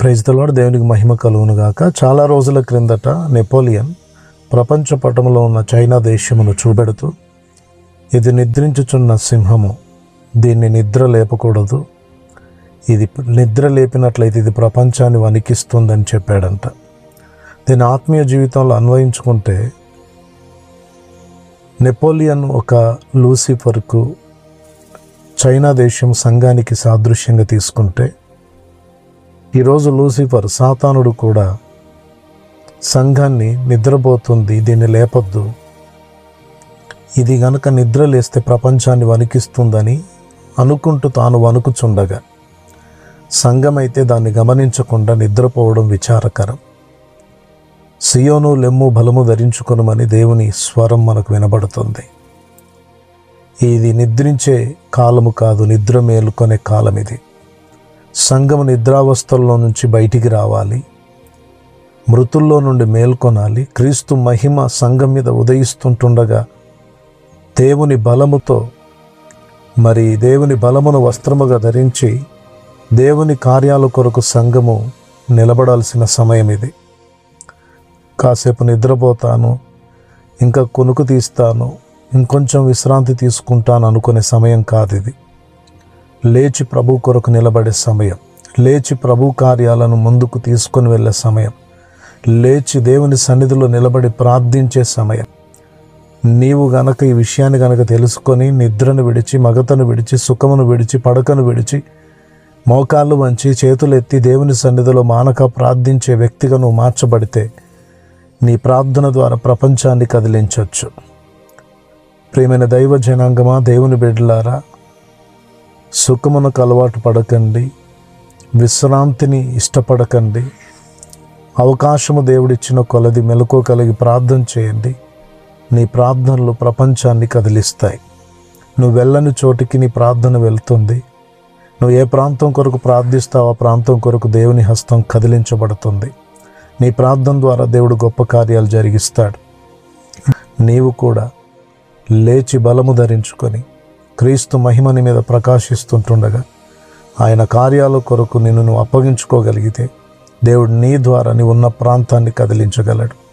Praise తలవాడు దేవునికి మహిమ కలుగునుగాక చాలా రోజుల క్రిందట నెపోలియన్ ప్రపంచ పటంలో ఉన్న చైనా దేశమును చూపెడుతూ ఇది నిద్రించుచున్న సింహము దీన్ని నిద్ర లేపకూడదు. ఇది నిద్ర లేపినట్లయితే ఇది ప్రపంచాన్ని వణికిస్తుందని చెప్పాడంట. దీని ఆత్మీయ జీవితంలో అన్వయించుకుంటే నెపోలియన్ ఒక లూసిఫర్కు చైనా దేశం సంఘానికి సాదృశ్యంగా తీసుకుంటే ఈరోజు లూసిఫర్ సాతానుడు కూడా సంఘాన్ని నిద్రపోతుంది దీన్ని లేపొద్దు. ఇది గనక నిద్ర లేస్తే ప్రపంచాన్ని వణికిస్తుందని అనుకుంటూ తాను వణుకుచుండగా సంఘమైతే దాన్ని గమనించకుండా నిద్రపోవడం విచారకరం. సియోను లెమ్ము బలము ధరించుకొనమని దేవుని స్వరం మనకు వినబడుతుంది. ఇది నిద్రించే కాలము కాదు నిద్ర మేలుకొనే కాలం ఇది సంఘం నిద్రావస్థల్లో నుంచి బయటికి రావాలి. మృతుల్లో నుండి మేల్కొనాలి. క్రీస్తు మహిమ సంఘం మీద ఉదయిస్తుంటుండగా దేవుని బలముతో మరి దేవుని బలమును వస్త్రముగా ధరించి దేవుని కార్యాల కొరకు సంఘము నిలబడాల్సిన సమయం ఇది. కాసేపు నిద్రపోతాను ఇంకా కొనుకు తీస్తాను ఇంకొంచెం విశ్రాంతి తీసుకుంటాను అనుకునే సమయం కాదు ఇది. లేచి ప్రభు కొరకు నిలబడే సమయం. లేచి ప్రభు కార్యాలను ముందుకు తీసుకొని వెళ్ళే సమయం. లేచి దేవుని సన్నిధిలో నిలబడి ప్రార్థించే సమయం. నీవు గనక ఈ విషయాన్ని గనక తెలుసుకొని నిద్రను విడిచి మగతను విడిచి సుఖమును విడిచి పడకను విడిచి మోకాళ్ళు వంచి చేతులు ఎత్తి దేవుని సన్నిధిలో మానక ప్రార్థించే వ్యక్తిగా నువ్వు మార్చబడితే నీ ప్రార్థన ద్వారా ప్రపంచాన్ని కదిలించవచ్చు ప్రియమైన దైవ జనాంగమా దేవుని బిడ్డలారా సుఖమునకు అలవాటు పడకండి. విశ్రాంతిని ఇష్టపడకండి. అవకాశము దేవుడిచ్చిన కొలది మెలకువ కలిగి ప్రార్థన చేయండి. నీ ప్రార్థనలు ప్రపంచాన్ని కదిలిస్తాయి. నువ్వు వెళ్ళని చోటికి నీ ప్రార్థన వెళ్తుంది. నువ్వు ఏ ప్రాంతం కొరకు ప్రార్థిస్తావో ఆ ప్రాంతం కొరకు దేవుని హస్తం కదిలించబడుతుంది. నీ ప్రార్థన ద్వారా దేవుడు గొప్ప కార్యాలు జరిగిస్తాడు. నీవు కూడా లేచి బలము ధరించుకొని క్రీస్తు మహిమని మీద ప్రకాశిస్తుంటుండగా ఆయన కార్యాల కొరకు నిన్ను నువ్వు అప్పగించుకోగలిగితే దేవుడు నీ ద్వారా నీ ఉన్న ప్రాంతాన్ని కదిలించగలడు.